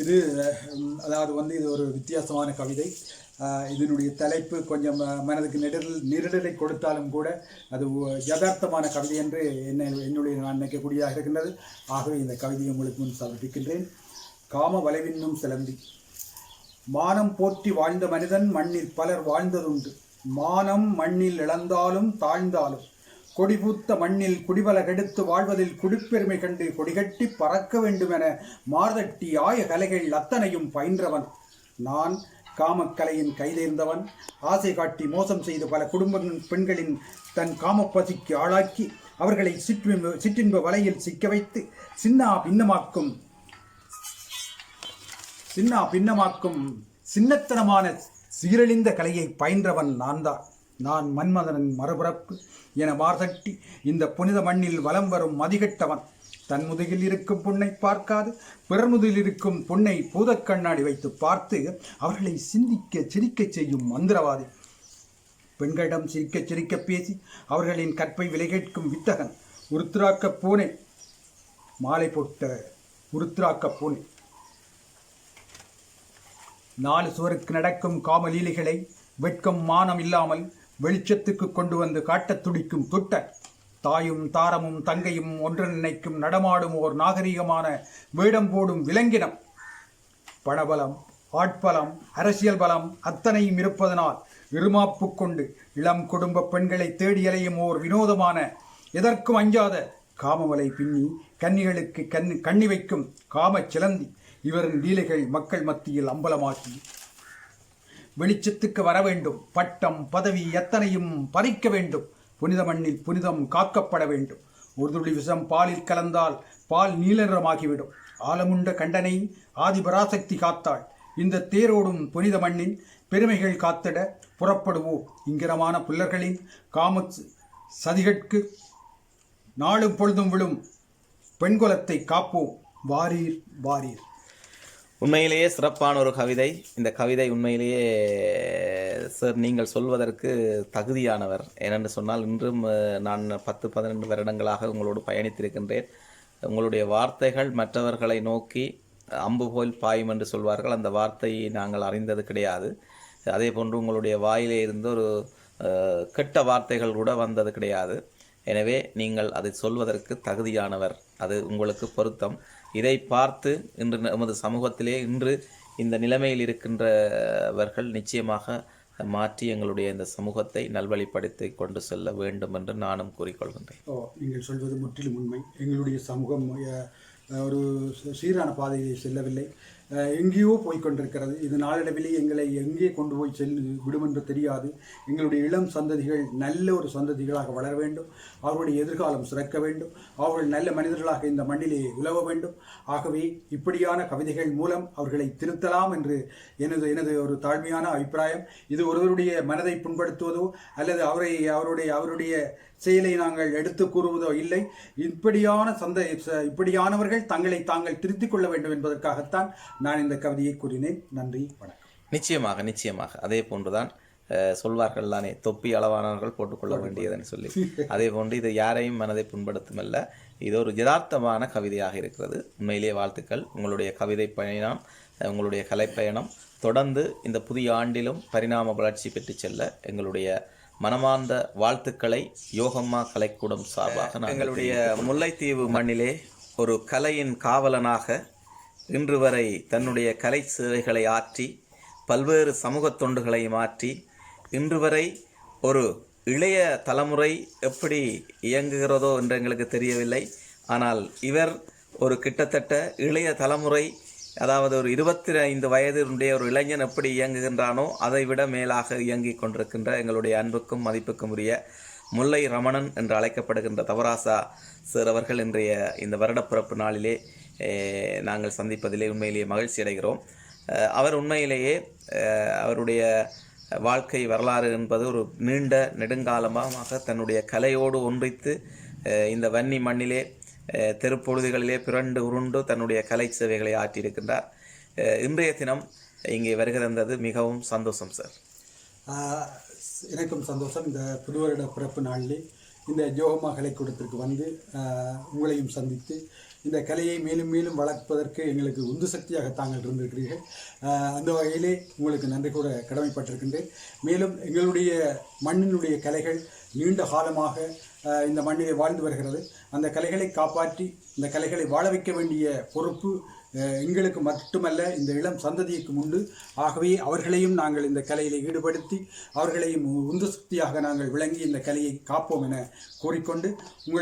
இது அதாவது வந்து இது ஒரு வித்தியாசமான கவிதை. இதனுடைய தலைப்பு கொஞ்சம் மனதுக்கு நெருடல் நெருடலை கொடுத்தாலும் கூட அது யதார்த்தமான கவிதை என்று என்ன என்னுடைய நான் நினைக்கக்கூடியதாக இருக்கின்றது. ஆகவே இந்த கவிதையை உங்களுக்கு முன் சமர்ப்பிக்கின்றேன். காம வளைவின்னும் சிலந்தி. மானம் போற்றி வாழ்ந்த மனிதன் மண்ணில் பலர் வாழ்ந்ததுண்டு. மானம் மண்ணில் இழந்தாலும் தாழ்ந்தாலும். கொடிபூத்த மண்ணில் குடிபல கெடுத்து வாழ்வதில் குடிப்பெருமை கண்டு கொடிகட்டி பறக்க வேண்டுமென மார்தட்டி ஆய கலைகள் அத்தனையும் பயின்றவன். நான் காமக்கலையின் கைதேர்ந்தவன். ஆசை காட்டி மோசம் செய்து பல குடும்ப பெண்களின் தன் காமப்பசிக்கு ஆளாக்கி அவர்களை சிற்றின்ப சிற்றின்ப வலையில் சிக்க வைத்து சின்னா பின்னமாக்கும் சின்னா பின்னமாக்கும் சின்னத்தனமான சீரழிந்த கலையை பயின்றவன் நான் தான் நான் மன்மதனின் மறுபிறப்பு என மார்தட்டி இந்த புனித மண்ணில் வலம் வரும் மதிகட்டவன். தன் முதுகில் இருக்கும் புண்ணை பார்க்காது பிறர் முதுகில் இருக்கும் புண்ணை பூதக் கண்ணாடி வைத்து பார்த்து அவர்களை சிந்திக்க சிரிக்கச் செய்யும் மந்திரவாதி. பெண்களிடம் சிரிக்க சிரிக்க பேசி அவர்களின் கற்பை விலை கேட்கும் வித்தகன். உருத்ராக்க பூனை. மாலை போட்ட உருத்ராக்க பூனை. நாலு சுவருக்கு நடக்கும் காமலீலைகளை வெட்கம் மானம் இல்லாமல் வெளிச்சத்துக்கு கொண்டு வந்து காட்டத் துடிக்கும் துட்ட தாயும் தாரமும் தங்கையும் ஒன்று நினைக்கும் நடமாடும் ஓர் நாகரிகமான வேடம் போடும் விலங்கினம். பணபலம் ஆட்பலம் அரசியல் பலம் அத்தனையும் இருப்பதனால் இருமாப்பு கொண்டு இளம் குடும்ப பெண்களை தேடி அலையும் ஓர் வினோதமான எதற்கும் அஞ்சாத காமவலை பின்னி கன்னிகளுக்கு கண் கண்ணி வைக்கும் காமச் சிலந்தி இவரின் லீலைகள் மக்கள் மத்தியில் அம்பலமாக்கி வெளிச்சத்துக்கு வர வேண்டும். பட்டம் பதவி எத்தனையும் பறிக்க வேண்டும். புனித மண்ணில் புனிதம் காக்கப்பட வேண்டும். ஒரு துளி விஷம் பாலில் கலந்தால் பால் நீல நிறமாகிவிடும் ஆலமுண்ட கண்டனை ஆதிபராசக்தி காத்தாள். இந்த தேரோடும் புனித மண்ணின் பெருமைகள் காத்திட புறப்படுவோம். இங்கிரமான புல்லர்களின் காம சதிகட்கு நாளும் பொழுதும் விழும் பெண்குலத்தை காப்போம். வாரீர் வாரீர். உண்மையிலேயே சிறப்பான ஒரு கவிதை. இந்த கவிதை உண்மையிலேயே சார் நீங்கள் சொல்வதற்கு தகுதியானவர். ஏனென்று சொன்னால் இன்றும் நான் பத்து பதினெண்டு வருடங்களாக உங்களோடு பயணித்திருக்கின்றேன். உங்களுடைய வார்த்தைகள் மற்றவர்களை நோக்கி அம்பு போல் பாயும் என்று சொல்வார்கள். அந்த வார்த்தையை நாங்கள் அறிந்தது கிடையாது. அதே போன்று உங்களுடைய வாயிலே இருந்து ஒரு கெட்ட வார்த்தைகள் கூட வந்தது கிடையாது. எனவே நீங்கள் அதை சொல்வதற்கு தகுதியானவர். அது உங்களுக்கு பொருத்தம். இதை பார்த்து இன்று நமது சமூகத்திலே இன்று இந்த நிலைமையில் இருக்கின்றவர்கள் நிச்சயமாக மாற்றி எங்களுடைய இந்த சமூகத்தை நல்வழிப்படுத்தி கொண்டு செல்ல வேண்டும் என்று நானும் கூறிக்கொள்கின்றேன். ஓ நீங்கள் சொல்வது முற்றிலும் உண்மை. எங்களுடைய சமூகம் ஒரு சீரான பாதையை செல்லவில்லை. எங்கேயோ போய் கொண்டிருக்கிறது இது நாளடைவிலே எங்களை எங்கே கொண்டு போய் செல் விடும் என்று தெரியாது. எங்களுடைய இளம் சந்ததிகள் நல்ல ஒரு சந்ததிகளாக வளர வேண்டும். அவர்களுடைய எதிர்காலம் சிறக்க வேண்டும். அவர்கள் நல்ல மனிதர்களாக இந்த மண்ணிலே உலவ வேண்டும். ஆகவே இப்படியான கவிதைகள் மூலம் அவர்களை திருத்தலாம் என்று எனது எனது ஒரு தாழ்மையான அபிப்பிராயம். இது ஒருவருடைய மனதை புண்படுத்துவதோ அல்லது அவரை அவருடைய அவருடைய செயலை நாங்கள் எடுத்து கூறுவதோ இல்லை. இப்படியான சந்த இப்படியானவர்கள் தங்களை தாங்கள் திருத்திக் கொள்ள வேண்டும் என்பதற்காகத்தான் நான் இந்த கவிதையை கூறினேன். நன்றி வணக்கம். நிச்சயமாக நிச்சயமாக. அதே போன்றுதான் சொல்வார்கள் தானே தொப்பி அளவானவர்கள் போட்டுக்கொள்ள வேண்டியதுன்னு சொல்லி. அதே போன்று இது யாரையும் மனதை புண்படுத்துமல்ல. இது ஒரு யதார்த்தமான கவிதையாக இருக்கிறது. உண்மையிலேயே வாழ்த்துக்கள். உங்களுடைய கவிதை பயணம் உங்களுடைய கலைப்பயணம் தொடர்ந்து இந்த புதிய ஆண்டிலும் பரிணாம வளர்ச்சி பெற்று செல்ல எங்களுடைய மனமார்ந்த வாழ்த்துக்களை யோகம்மா கலைக்கூடம் சார்பாக எங்களுடைய முல்லைத்தீவு மண்ணிலே ஒரு கலையின் காவலனாக இன்று வரை தன்னுடைய கலை சேவைகளை ஆற்றி பல்வேறு சமூக தொண்டுகளை மாற்றி இன்று வரை ஒரு இளைய தலைமுறை எப்படி இயங்குகிறதோ என்று எங்களுக்கு தெரியவில்லை. ஆனால் இவர் ஒரு கிட்டத்தட்ட இளைய தலைமுறை அதாவது ஒரு இருபத்தி ஐந்து வயதினுடைய ஒரு இளைஞன் எப்படி இயங்குகின்றானோ அதை விட மேலாக இயங்கிக் கொண்டிருக்கின்ற எங்களுடைய அன்புக்கும் மதிப்புக்கும் உரிய முல்லை ரமணன் என்று அழைக்கப்படுகின்ற தவராசா சார் அவர்கள் இன்றைய இந்த வருடப்பிறப்பு நாளிலே நாங்கள் சந்திப்பதிலே உண்மையிலேயே மகிழ்ச்சி அடைகிறோம். அவர் உண்மையிலேயே அவருடைய வாழ்க்கை வரலாறு என்பது ஒரு நீண்ட நெடுங்காலமாக தன்னுடைய கலையோடு ஒன்றித்து இந்த வன்னி மண்ணிலே தெருப்பொழுதுகளிலே பிறண்டு உருண்டு தன்னுடைய கலை சேவைகளை ஆற்றியிருக்கின்றார். இன்றைய தினம் இங்கே வருகை தந்தது மிகவும் சந்தோஷம் சார். எனக்கும் சந்தோஷம். இந்த புதுவருட பிறப்பு நாளில் இந்த ஜோகமா கலைக்கூடத்திற்கு வந்து உங்களையும் சந்தித்து இந்த கலையை மேலும் மேலும் வளர்ப்பதற்கு எங்களுக்கு உந்து சக்தியாக தாங்கள் இருந்திருக்கிறீர்கள். அந்த வகையிலே உங்களுக்கு நன்றி கூட கடமைப்பட்டிருக்கின்றேன். மேலும் எங்களுடைய மண்ணினுடைய கலைகள் நீண்ட காலமாக இந்த மண்ணிலே வாழ்ந்து வருகிறது. அந்த கலைகளை காப்பாற்றி இந்த கலைகளை வாழ வைக்க வேண்டிய பொறுப்பு எங்களுக்கு மட்டுமல்ல இந்த இளம் சந்ததிக்கு உண்டு ஆகவே அவர்களையும் நாங்கள் இந்த கலையில் ஈடுபடுத்தி அவர்களையும் உந்து சக்தியாக நாங்கள் விளங்கி இந்த கலையை காப்போம் என கூறிக்கொண்டு உங்கள்